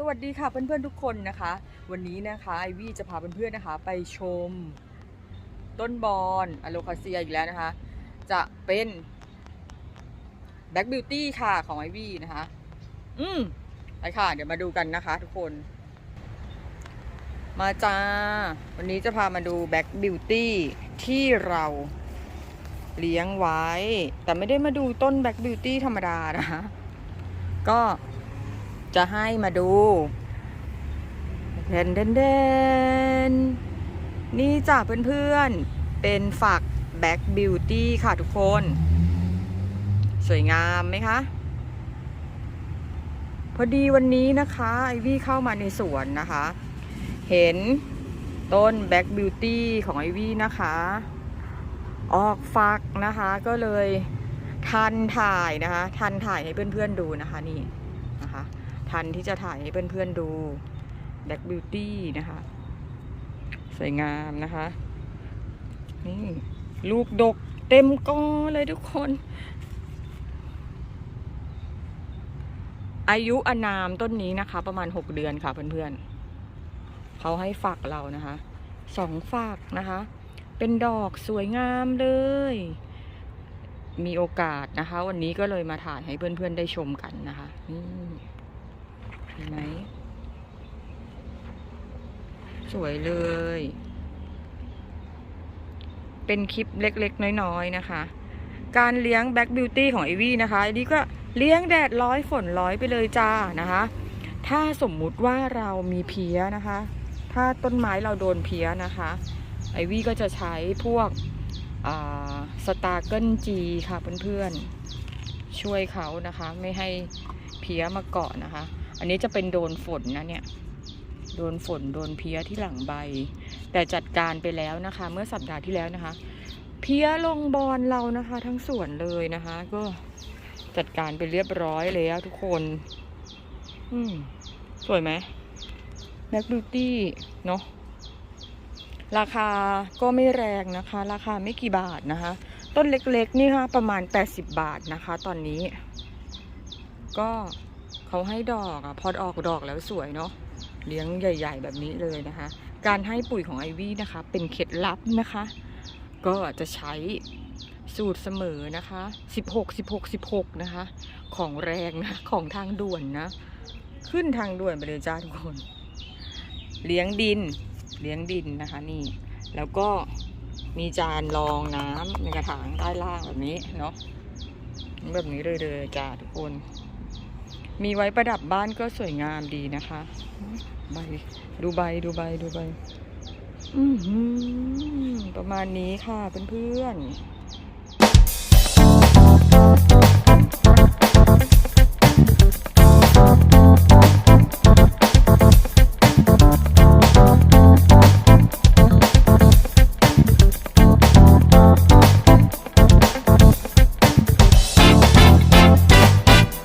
สวัสดีค่ะเพื่อนๆทุกคนนะคะ วันนี้นะคะไอวี่จะพาเพื่อนๆนะคะ ไปชมต้นบอนอะโลคาเซียอีกแล้วนะคะ จะเป็นแบ็กบิวตี้ค่ะของไอวี่นะคะ อืมไปค่ะ เดี๋ยวมาดูกันนะคะ ทุกคน มาจ้า วันนี้จะพามาดูแบ็กบิวตี้ที่เราเลี้ยงไว้ แต่ไม่ได้มาดูต้นแบ็กบิวตี้ธรรมดานะคะ ก็ จะให้มาดูเดนเดนเดนนี่จ้ะเพื่อนๆ เป็นฝักแบ็กบิวตี้ค่ะทุกคน สวยงามไหมคะ พอดีวันนี้นะคะไอวี่เข้ามาในสวนนะคะ เห็นต้นแบ็กบิวตี้ของไอวี่นะคะ ออกฟักนะคะก็เลยทันถ่ายนะคะ ทันถ่ายให้เพื่อนๆดูนะคะนี่ ทันที่จะถ่ายให้เพื่อนๆดูแบ็กบิวตี้นะคะ สวยงามนะคะ นี่ ลูกดกเต็มกอเลยทุกคน อายุอนามต้นนี้นะคะ ประมาณ6เดือนค่ะเพื่อนๆเขาให้ฝักเรานะคะสองฝักนะคะ เป็นดอกสวยงามเลย มีโอกาสนะคะ วันนี้ก็เลยมาถ่ายให้เพื่อนๆได้ชมกันนะคะนี่เห็นไหม สวยเลย เป็นคลิปเล็กๆ น้อยๆ นะคะ การเลี้ยงแบ็กบิวตี้ของไอวี่นะคะไอวี่ก็เลี้ยงแดดร้อยฝนร้อยไปเลยจ้านะคะ ถ้าสมมุติว่าเรามีเพี้ยนะคะ ถ้าต้นไม้เราโดนเพี้ยนะคะไอวี่ก็จะใช้พวกสตาร์เกิลจีค่ะเพื่อนๆ ช่วยเขานะคะ ไม่ให้เพี้ยมาเกาะนะคะ อันนี้จะเป็นโดนฝนนะเนี่ย โดนฝนโดนเพี้ยที่หลังใบ แต่จัดการไปแล้วนะคะ เมื่อสัปดาห์ที่แล้วนะคะ เพี้ยลงบอลเรานะคะ ทั้งสวนเลยนะคะ ก็จัดการไปเรียบร้อยแล้วทุกคน อืมสวยไหมแบ็กบิวตี้เนาะราคาก็ไม่แรงนะคะ ราคาไม่กี่บาทนะคะ ต้นเล็กๆ นี่ค่ะประมาณ 80 บาทนะคะ ตอนนี้ ก็เขาให้ดอกอะพอออกดอกแล้วสวยเนาะ เลี้ยงใหญ่ ๆ แบบนี้เลยนะคะ การให้ปุ๋ยของไอวี่นะคะ เป็นเคล็ดลับนะคะ ก็จะใช้สูตรเสมอนะคะ 16 16 16 นะคะ ของแรงนะ ของทางด่วนนะ ขึ้นทางด่วนไปเลยจ้าทุกคน เลี้ยงดิน เลี้ยงดินนะคะนี่ แล้วก็มีจานรองน้ำในกระถางใต้ล่างแบบนี้เนาะแบบนี้เลยเลยจ้าทุกคน มีไว้ประดับบ้านก็สวยงามดีนะคะใบดูใบดูใบดูใบประมาณนี้ค่ะเพื่อนๆ